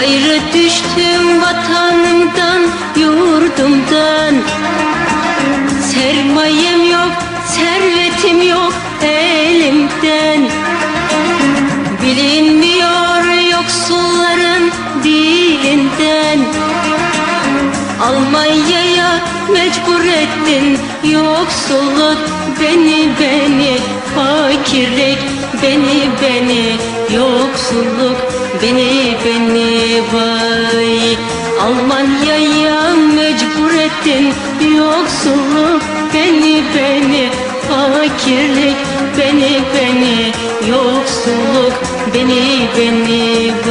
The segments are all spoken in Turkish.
Ayrı düştüm vatanımdan, yurdumdan. Sermayem yok, servetim yok elimden. Bilinmiyor yoksulların dilinden. Almanya'ya mecbur ettin yoksulluk beni beni fakirlik beni beni yoksulluk beni beni vay. Almanya'ya mecbur ettin yoksulluk beni beni fakirlik beni beni yoksulluk beni beni vay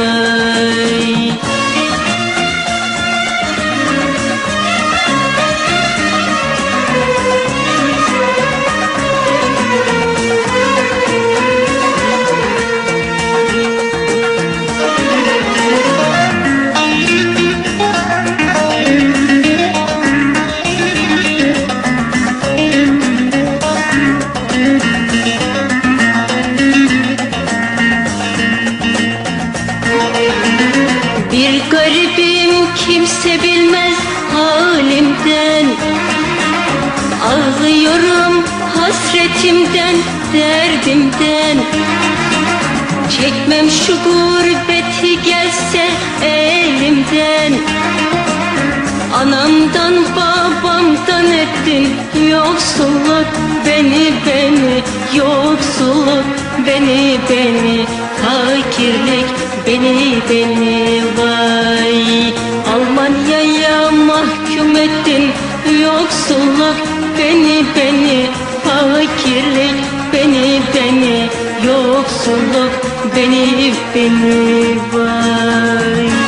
garibim kimse bilmez halimden. Ağlıyorum hasretimden, derdimden. Çekmem şu gurbeti gelse elimden. Anamdan babamdan ettin yoksulluk. Beni beni Yoksulluk. Beni beni Fakirlik beni beni vay. Almanya'ya mahkum ettin yoksulluk beni beni Fakirlik beni beni Yoksulluk beni beni vay